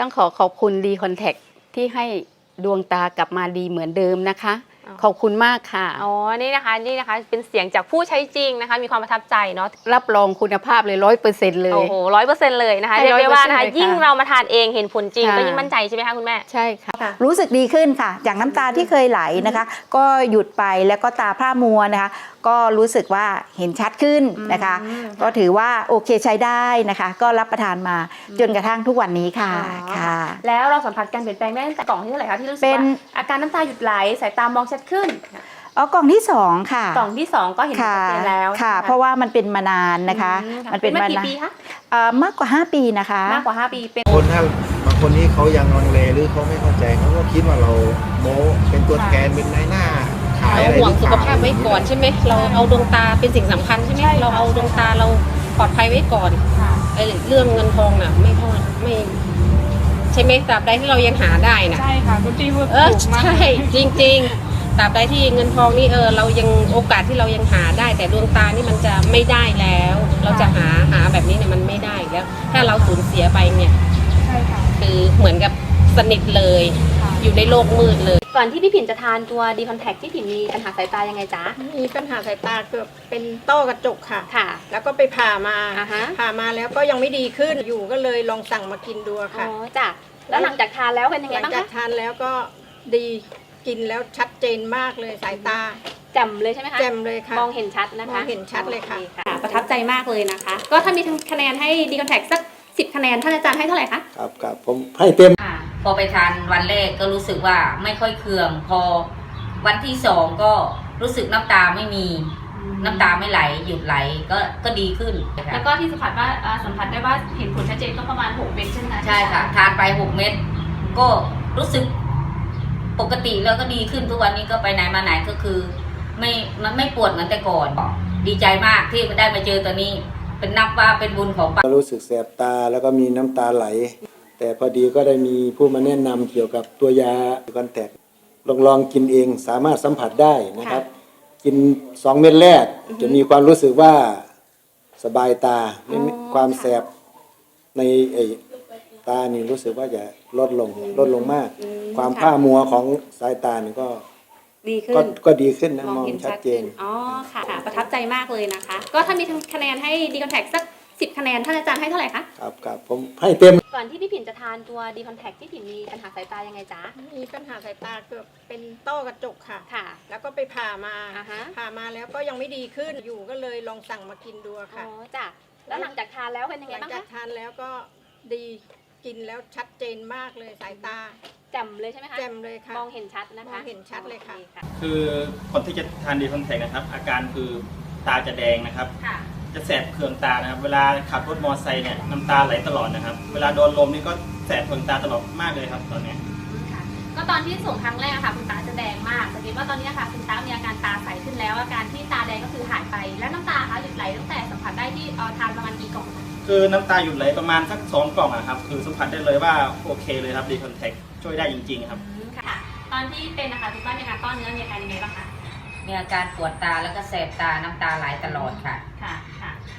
ต้องขอขอบคุณดีคอนแทคที่ให้ดวงตากลับมาดีเหมือนเดิมนะคะ อ๋อ ขอบคุณมากค่ะ อ๋อ นี่นะคะ นี่นะคะ เป็นเสียงจากผู้ใช้จริงนะคะ มีความประทับใจเนาะ รับรองคุณภาพเลยร้อยเปอร์เซ็นต์เลย โอ้โหร้อยเปอร์เซ็นต์เลยนะคะให้เรียกได้ว่านะคะ 100%เลยค่ะยิ่งเรามาทานเองเห็นผลจริง ค่ะ ก็ยิ่งมั่นใจใช่ไหมคะคุณแม่ ใช่ค่ะรู้สึกดีขึ้นค่ะ จากน้ำตาที่เคยไหลนะคะ ก็หยุดไปแล้วก็ตาพร่ามัวนะคะ ก็รู้สึกว่าเห็นชัดขึ้นนะคะอืมก็ถือว่าโอเคใช้ได้นะคะ ก็รับประทานมาจนกระทั่งทุกวันนี้ค่ะอ๋อค่ะ แล้วเราสัมผัสการเปลี่ยนแปลงได้ตั้งแต่กล่องที่เท่าไหร่คะที่รู้สึกเป็นว่าอาการน้ำตาหยุดไหลสายตามองชัดขึ้นอ๋อกล่องที่สองค่ะกล่องที่สองก็เห็นชัค่ะดเจนแล้วค่ะใช่ไหมเพราะว่ามันเป็นมานานนะคะอืมันเป็นมามากี่นานปีคะเอ่อมากกว่า 5 ปีนะคะมากกว่า 5 ปีเป็นคนถ้าบางคนที่เขายังลังเลหรือเขาไม่เข้าใจเขาก็คิดว่าเราโม้เป็นตัวแทนเป็นนายหน้าขาย เราอะไรห่วงรือสุเปขล่ภาพไว้ก่อนใช่ไหมเราเอาดวงตาเป็นสิ่งสำคัญใช่ไหมเราเอาดวงตาเราปลอดภัยไว้ก่อนไอ้เรื่องเงินทองน่ะ ไม่เท่าไม่ ใช่ไหมตราบใดที่เรายังหาได้น่ะ ใช่ค่ะคุณพี่พูดเออถูกมาก ใช่จริงๆตราบใดที่เงินทองนี่เออเรายังโอกาสที่เรายังหาได้ แต่ดวงตานี่มันจะไม่ได้แล้ว เราจะหาหาแบบนี้เนี่ยมันไม่ได้แล้ว ถ้าเราสูญเสียไปเนี่ย ใช่ค่ะ คือเหมือนกับสนิทเลย ค่ะ อยู่ในโลกมืดเลย ก่อนที่พี่ผินจะทานตัวดีคอนแทคที่ผินมีปัญหาสายตายังไงจ๊ะ มีปัญหาสายตาเกือบเป็นต้อกระจกค่ะ ค่ะ แล้วก็ไปผ่ามาอ่าฮะ ผ่ามาแล้วก็ยังไม่ดีขึ้นอยู่ก็เลยลองสั่งมากินดูอ๋ค่ะ อจ้ะแล้วหลังจากทานแล้วเป็นยังหไงลังบ้างจากคะทานแล้วก็ดีกินแล้วชัดเจนมากเลยสายตาแจ่มเลยใช่ไหมคะแจ่มเลยค่ะ มองเห็นชัดนะคะมองเห็นชัดเลยค่ะ โอประทับใจมากเลยนะคะ ก็ถ้ามีคะแนนให้ดีคอนแทคสักสิบคะแนนท่านอาจารย์ให้เท่าไหร่คะ ครับครับผมให้เต็มค่ะ พอไปทานวันแรกก็รู้สึกว่าไม่ค่อยเคือง พอวันที่สองก็รู้สึกน้ำตาไม่มีน้ำตาไม่ไหลหยุดไหลก็ก็ดีขึ้น แล้วก็ที่สัมผัสว่าเอ่อสัมผัสได้ว่าเห็นผลชัดเจนก็ประมาณ 6 เม็ดใช่ไหมคะใช่ค่ะ ทานไปหกเม็ดก็รู้สึกปกติแล้วก็ดีขึ้นทุกวันนี้ก็ไปไหนมาไหนก็คือ ไม่มันไม่ปวดเหมือนแต่ก่อน ดีใจมากที่ได้มาเจอตัวนี้ เป็นนับว่าเป็นบุญของป้ารู้สึกแสบตาแล้วก็มีน้ำตาไหล แต่พอดีก็ได้มีผู้มาแนะนำเกี่ยวกับตัวยาคอนแทคลองลองกินเองสามารถสัมผัสได้นะครับ กินสองเม็ดแรก จะมีความรู้สึกว่าสบายตาไม่มีความแสบในไอ้ตานี่รู้สึกว่าจะลดลงลดลงมาก ความผ้ามัวของสายตานี่ก็ดีขึ้ก็นก็ดีขึ้นนะมองมองเห็นชัชัดดเจขึ้นนอ๋อค่ะค่ะ ประทับใจมากเลยนะคะ ก็ถ้ามีคะแนนให้ดีคอนแทคสัก สิบคะแนนท่านอาจารย์ให้เท่าไหร่คะ ครับครับผมให้เต็ม ก่อนที่พี่ผินจะทานตัวดีคอนแทคที่ผินมีปัญหาสายตายังไงจ๊ะ มีปัญหาสายตาเกือบเป็นต้อกระจกค่ะ ค่ะ แล้วก็ไปผ่ามาอ่าฮะ ผ่ามาแล้วก็ยังไม่ดีขึ้นอยู่ก็เลยลองสั่งมากินดูอ๋ค่ะอจ้ะแล้วหลังจากทานแล้วเป็นยังหไงลังบ้างจากคะทานแล้วก็ดีกินแล้วชัดเจนมากเลยสายตาแจ่มเลยใช่ไหมคะแจ่มเลยค่ะ มองเห็นชัดนะคะมองเห็นชัดเลยค่ะ โอคือคนที่จะทานดีคอนแทคนะครับ อาการคือตาจะแดงนะครับ ค่ะ จะแสบเคืองตานะครับ เวลาขับรถมอเตอร์ไซค์เนี่ยน้ำตาไหลตลอดนะครับ เวลาโดนลมนี่ก็แสบเคืองตาตลอดมากเลยครับ ตอนเนี้ยค่ะก็ตอนที่ส่งครั้งแรกอะค่ะคุณตาจะแดงมากสังเกตว่าตอนนี้อะค่ะคุณตามีอาการตาใสขึ้นแล้ว อาการที่ตาแดงก็คือหายไป แล้วน้ำตาคะหยุดไหลตั้งแต่สัมผัสได้ที่เอ่อทานประมาณกี่กล่องคะคือน้ำตาหยุดไหลประมาณสักสองกล่องอะครับ คือสัมผัสได้เลยว่าโอเคเลยครับดีคอนแทคช่วยได้จริงๆครับค่ะ ตอนที่เป็นนะคะคุณป้ามีอาการต้อนเนื้อมีอาการยังไงบ้างคะมีอาการปวดตาแล้วก็แสบตาน้ำตาไหลตลอดค่ะ ค่ะค่ะ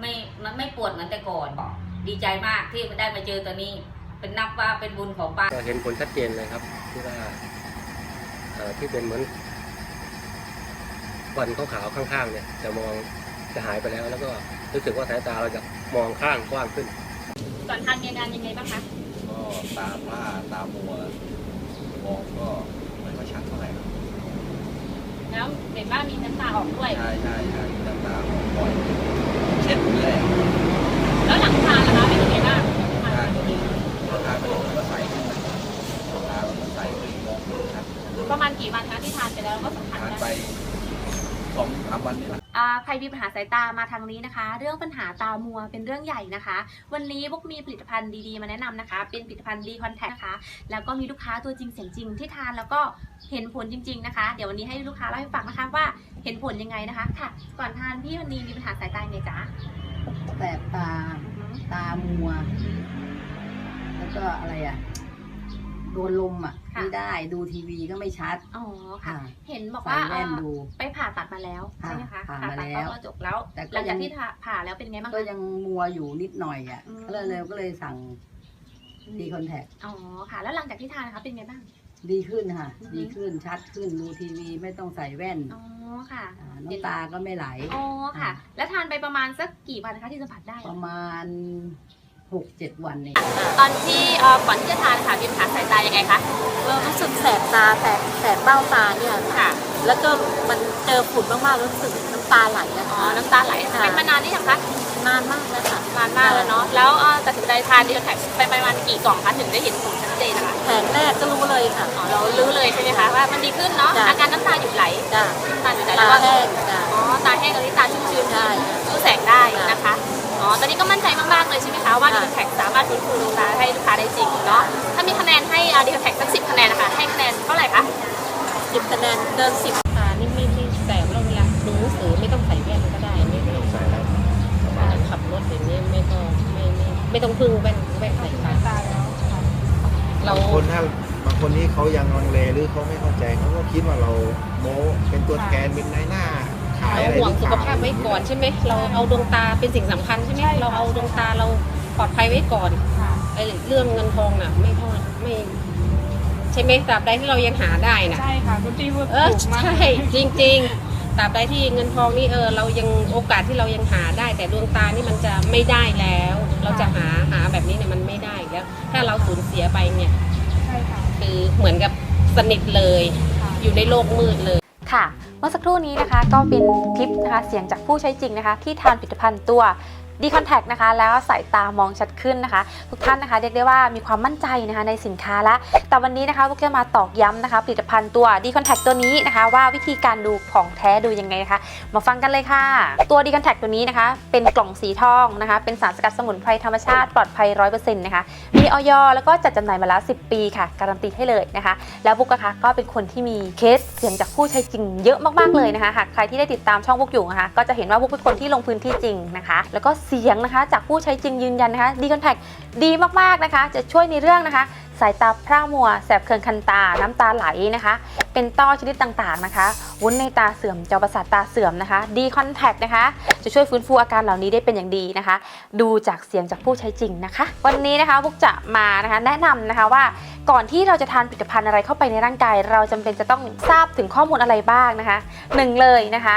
ไม่มันไม่ปวดเหมือนแต่ก่อน ดีใจมากที่ได้มาเจอตัวนี้ เป็นนับว่าเป็นบุญของป้าก็เห็นผลชัดเจนเลยครับ ที่ว่าเอ่อที่เป็นเหมือนควันขาวๆข้างๆเนี่ย จะมองจะหายไปแล้ว แล้วก็รู้สึกว่าสายตาเราจะมองข้างกว้างขึ้น ก่อนทานมีอาการยังไงบ้างคะก็ตาผ้าตามัวมองก็ไม่ค่อยชัดเท่าไหร่ครับแล้วเห็นว่ามีน้ำตาออกด้วยใช่ใช่ใช่น้ำตาออกบ่อยเช็ดเลย แล้วหลังทานล่ะคะเป็นยังไงบ้างทานก็ดีทานไปแล้วมันก็ใสขึ้นนะตามันก็ใสขึ้นมองเห็นชัดประมาณกี่วันคะที่ทานไปแล้วก็สัมผัสทานได้ ไปสองสามวันนี่แหละ อ่าใครมีปัญหาสายตามาทางนี้นะคะ เรื่องปัญหาตามัวเป็นเรื่องใหญ่นะคะ วันนี้พวกมีผลิตภัณฑ์ดีๆ มาแนะนำนะคะ เป็นผลิตภัณฑ์ดีคอนแทคนะคะ แล้วก็มีลูกค้าตัวจริงเสียงจริงที่ทานแล้วก็เห็นผลจริง ๆนะคะ เดี๋ยววันนี้ให้ลูกค้าเล่าให้ฟังนะคะว่าเห็นผลยังไงนะคะ ค่ะ ก่อนทานพี่วันนี้มีปัญหาสายตายังไงจ๊ะ แสบตา ตามัว แล้วก็อะไรอะโดนลมอะค่ะ ไม่ได้ดูทีวีก็ไม่ชัดอ๋อค่ะค่ะเห็นบอกใส่ว่าแว่นเอ่อดูไปผ่าตัดมาแล้วใช่ไหมคะผ่าผ่ามาตัดแล้วก็จบแล้ว แต่ก็หลังจากยังที่ผ่าผ่าแล้วเป็นไงบ้างก็คะ ยังมัวอยู่นิดหน่อยอะอืม ก็เลยเลยก็เลยสั่งดีคอนแทคอ๋อค่ะ แล้วหลังจากที่ทานนะคะเป็นไงบ้าง ดีขึ้นค่ะ อือฮึดีขึ้นชัดขึ้นดูทีวีไม่ต้องใส่แว่น อ๋อ ค่ะาน้ำตาก็ไม่ไหล อ๋อค่ะ แล้วทานไปประมาณสักกี่วันนะคะที่สัมผัสได้ ประมาณหกเจ็ดวันเองตอนที่เอ่อก่อนที่จะทานค่ะมีปัญหาสายตายังไงคะ เรารู้สึกแสบตาแสบแสบเบ้าตาเนี่ยค่ะ แล้วก็มันเจอฝุ่นมากๆรู้สึกน้ำตาไหลนะอ๋อ คะน้ำตาไหลค่ะเป็นมานานนี่ยังคะนานมากแล้วค่ะ นานมากแล้วเนาะ แล้วเอ่อตัดสินใจทานดีคอนแทคไปประมาณกี่กล่องคะถึงได้เห็นผลชัด เจนนะคะแผงแรกก็รู้เลยค่ะ อ๋อเรารู้เลยใช่ไหมคะว่ามันดีขึ้นเนาะจ้ะ อาการน้ำตาหยุดไหลจ้ะน้ำตาหยุดไหลตาแล้วก็แห้งจ้ะ อ๋อตาแห้งกับที่ตาชุ่มชื้นใช่รู้แสงได้นะคะอ๋อตอนนี้ก็มั่นใจมากๆเลยใช่ไหมคะว่าดีคอนแทคสามารถฟื้นฟูดวงตาให้ลูกค้าได้จริงเนาะถ้ามีคะแนนให้ดีคอนแทคสักสิบคะแนนนะคะให้คะแนนเท่าไหร่คะสิบคะแนนเกินสิบตานี่ไม่ไม่แสบแล้วเวลาดูหนังสือไม่ต้องใส่แว่นก็ได้ไม่ไม่ต้องใส่แล้วขับรถอย่างนี้ไม่ต้องไม่ไม่ไม่ต้องพึ่งแว่นแว่นใส่ตา เรา บางคนถ้าบางคนที่เขายังลังเลหรือเขาไม่เข้าใจเขาก็คิดว่าเราโมเป็นตัวแทนเป็นนายหน้า ขายเราอะไรห่วงหรือสุเปขล่าภาพไว้ก่อนใช่ไหมเราเอาดวงตาเป็นสิ่งสำคัญใช่ไหมเราเอาดวงตาเราปลอดภัยไว้ก่อนไอ้เรื่องเงินทองน่ะ ไม่เท่าไม่ใช่ไหมตราบใดที่เรายังหาได้น่ะ ใช่ค่ะคุณพี่พูดเออถูกมากใช่จริงๆ ตราบใดที่เงินทองนี่เออเรายังโอกาสที่เรายังหาได้ แต่ดวงตานี่มันจะไม่ได้แล้ว เราจะหาหาแบบนี้เนี่ยมันไม่ได้แล้ว ถ้าเราสูญเสียไปเนี่ยใช่ค่ะคือเหมือนกับสนิทเลยอยู่ในโลกมืดเลย ค่ะ เมื่อสักครู่นี้นะคะก็เป็นคลิปนะคะเสียงจากผู้ใช้จริงนะคะ ที่ทานผลิตภัณฑ์ตัว ดีคอนแทคนะคะ แล้วสายตามองชัดขึ้นนะคะ ทุกท่านนะคะเรียกได้ว่ามีความมั่นใจนะคะในสินค้าละ แต่วันนี้นะคะพวกจะมาตอกย้ำนะคะผลิตภัณฑ์ตัวดีคอนแทคตัวนี้นะคะ ว่าวิธีการดูของแท้ดูยังไงนะคะ มาฟังกันเลยค่ะ ตัวดีคอนแทคตัวนี้นะคะ เป็นกล่องสีทองนะคะ เป็นสารสกัดสมุนไพรธรรมชาติปลอดภัย100%นะคะมีออยแล้วก็จัดจำหน่ายมาแล้ว 10 ปีค่ะ การันตีให้เลยนะคะ แล้วบุ๊กนะคะก็เป็นคนที่มีเคสเสียงจากผู้ใช้จริงเยอะมากๆเลยนะคะหากใครที่ได้ติดตามช่องบุ๊กอยู่นะคะก็จะเห็นว่าบุ๊กเป็นคนที่ลงพื้นที่จริงนะคะ แล้วก็เสียงนะคะ จากผู้ใช้จริงยืนยันนะคะดีคอนแทคดีมากๆนะคะ จะช่วยในเรื่องนะคะ สายตาพร่ามัว แสบเคืองคันตา น้ำตาไหลนะคะ เป็นต้อชนิดต่างๆนะคะ วุ้นในตาเสื่อมจอประสาทตาเสื่อมนะคะดีคอนแทคนะคะ จะช่วยฟื้นฟูอาการเหล่านี้ได้เป็นอย่างดีนะคะ ดูจากเสียงจากผู้ใช้จริงนะคะ วันนี้นะคะพวกจะมานะคะแนะนำนะคะว่าก่อนที่เราจะทานผลิตภัณฑ์อะไรเข้าไปในร่างกาย เราจำเป็นจะต้องทราบถึงข้อมูลอะไรบ้างนะคะหนึ่งเลยนะคะ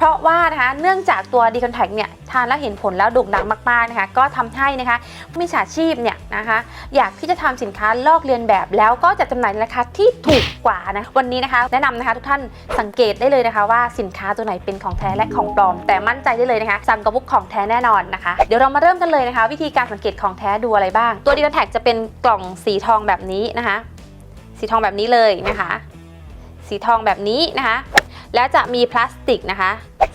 เพราะว่านะคะเนื่องจากตัวดีคอนแทคเนี่ยทานแล้วเห็นผลแล้วโด่งดังมากๆนะคะก็ทำให้นะคะมิจฉาชีพเนี่ยนะคะอยากที่จะทำสินค้าลอกเลียนแบบแล้วก็จะจำหน่ายในราคาที่ถูกกว่านะวันนี้นะคะ แนะนำนะคะทุกท่านสังเกตได้เลยนะคะ ว่าสินค้าตัวไหนเป็นของแท้และของปลอม แต่มั่นใจได้เลยนะคะสั่งกับบุ๊กของแท้แน่นอนนะคะ เดี๋ยวเรามาเริ่มกันเลยนะคะ วิธีการสังเกตของแท้ดูอะไรบ้าง ตัวดีคอนแทคจะเป็นกล่องสีทองแบบนี้นะคะ สีทองแบบนี้เลยนะคะ สีทองแบบนี้นะคะ แล้วจะมีพลาสติกนะคะ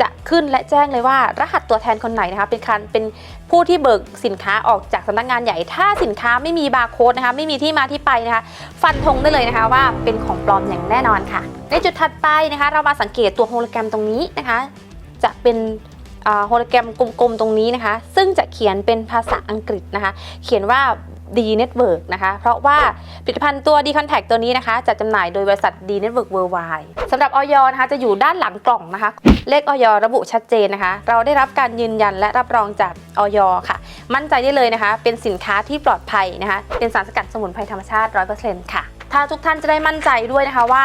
จะขึ้นและแจ้งเลยว่า รหัสตัวแทนคนไหนนะคะเป็นการเป็นผู้ที่เบิกสินค้าออกจากสำนักงานใหญ่ ถ้าสินค้าไม่มีบาร์โค้ดนะคะไม่มีที่มาที่ไปนะคะ ฟันธงได้เลยนะคะว่าเป็นของปลอมอย่างแน่นอนค่ะ ในจุดถัดไปนะคะ เรามาสังเกตตัวโฮโลแกรมตรงนี้นะคะ จะเป็นอ่าโฮโลแกรมกลมๆตรงนี้นะคะ ซึ่งจะเขียนเป็นภาษาอังกฤษนะคะ เขียนว่า ดีเน็ตเวิร์กนะคะ เพราะว่าผลิตภัณฑ์ตัวดีคอนแทคตัวนี้นะคะจะจำหน่ายโดยบริษัทดีเน็ตเวิร์กเวิร์ไวสำหรับออยนะคะจะอยู่ด้านหลังกล่องนะคะ เลขออยระบุชัดเจนนะคะ เราได้รับการยืนยันและรับรองจากออยค่ะ มั่นใจได้เลยนะคะ เป็นสินค้าที่ปลอดภัยนะคะ เป็นสารสกัดสมุนไพรธรรมชาติ 100%ค่ะ ถ้าทุกท่านจะได้มั่นใจด้วยนะคะว่า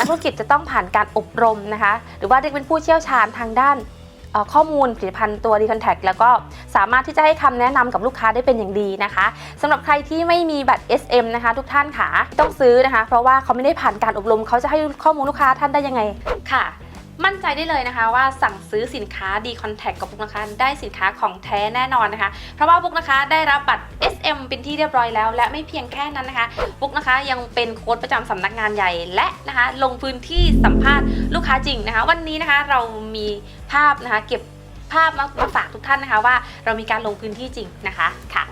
นักธุรกิจจะต้องผ่านการอบรมนะคะ หรือว่าเรียกเป็นผู้เชี่ยวชาญทางด้านข้อมูลผลิตภัณฑ์ตัว d ีคอนแทคแล้วก็สามารถที่จะให้คำแนะนำกับลูกค้าได้เป็นอย่างดีนะคะสำหรับใครที่ไม่มีบัตร SM นะคะ ทุกท่านค่ะต้องซื้อนะคะ เพราะว่าเขาไม่ได้ผ่านการอบรมเขาจะให้ข้อมูลลูกค้าท่านได้ยังไงค่ะ มั่นใจได้เลยนะคะว่าสั่งซื้อสินค้า D Contact กับบุ๊กนะคะได้สินค้าของแท้แน่นอนนะคะ เพราะว่าบุ๊กนะคะได้รับบัตร SM เป็นที่เรียบร้อยแล้ว และไม่เพียงแค่นั้นนะคะ บุ๊กนะคะยังเป็นโค้ดประจำสำนักงานใหญ่และนะคะลงพื้นที่สัมภาษณ์ลูกค้าจริงนะคะ วันนี้นะคะเรามีภาพนะคะเก็บภาพมามาฝากทุกท่านนะคะว่าเรามีการลงพื้นที่จริงนะคะค่ะ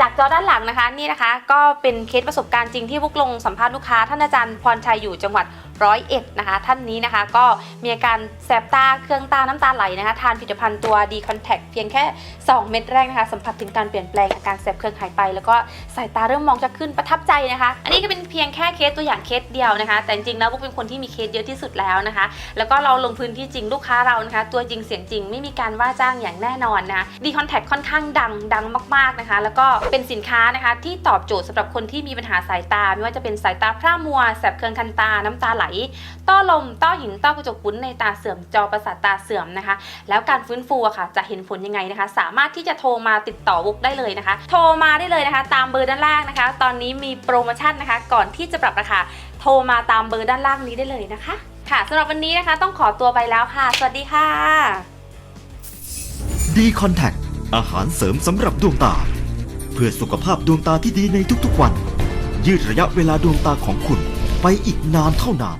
จากจอด้านหลังนะคะนี่นะคะ ก็เป็นเคสประสบการณ์จริงที่พวกลงสัมภาษณ์ลูกค้าท่านอาจารย์พรชัยอยู่จังหวัด ร้อยเอ็ดนะคะ ท่านนี้นะคะก็มีอาการแสบตาเครื่องตาน้ำตาไหลนะคะ ทานผลิตภัณฑ์ตัว D Contact เพียงแค่ 2 เม็ดแรกนะคะ สัมผัสถึงการเปลี่ยนแปลงอาการแสบเครื่องหายไป แล้วก็สายตาเริ่มมองจะขึ้นประทับใจนะคะ อันนี้ก็เป็นเพียงแค่เคสตัวอย่างเคสเดียวนะคะ แต่จริงๆแล้วพวกเป็นคนที่มีเคสเยอะที่สุดแล้วนะคะ แล้วก็เราลงพื้นที่จริงลูกค้าเรานะคะ ตัวจริงเสียงจริงไม่มีการว่าจ้างอย่างแน่นอนนะดีคอนแทคค่อนข้างดังดังมากๆนะคะ แล้วก็เป็นสินค้านะคะที่ตอบโจทย์สำหรับคนที่มีปัญหาสายตา ไม่ว่าจะเป็นสายตาพร่ามัวแสบเคืองคันตาน้ำตาไหลต้อลม ต้อหิน ต้อกระจกปุ้นในตาเสื่อม จอประสาทตาเสื่อมนะคะ แล้วการฟื้นฟูอะค่ะ จะเห็นผลยังไงนะคะ สามารถที่จะโทรมาติดต่อวุกได้เลยนะคะ โทรมาได้เลยนะคะ ตามเบอร์ด้านล่างนะคะ ตอนนี้มีโปรโมชั่นนะคะ ก่อนที่จะปรับราคา โทรมาตามเบอร์ด้านล่างนี้ได้เลยนะคะ ค่ะสำหรับวันนี้นะคะ ต้องขอตัวไปแล้วค่ะ สวัสดีค่ะดีคอนแทคอาหารเสริมสำหรับดวงตา เพื่อสุขภาพดวงตาที่ดีในทุกๆวัน ยืดระยะเวลาดวงตาของคุณไปอีกนานเท่านาน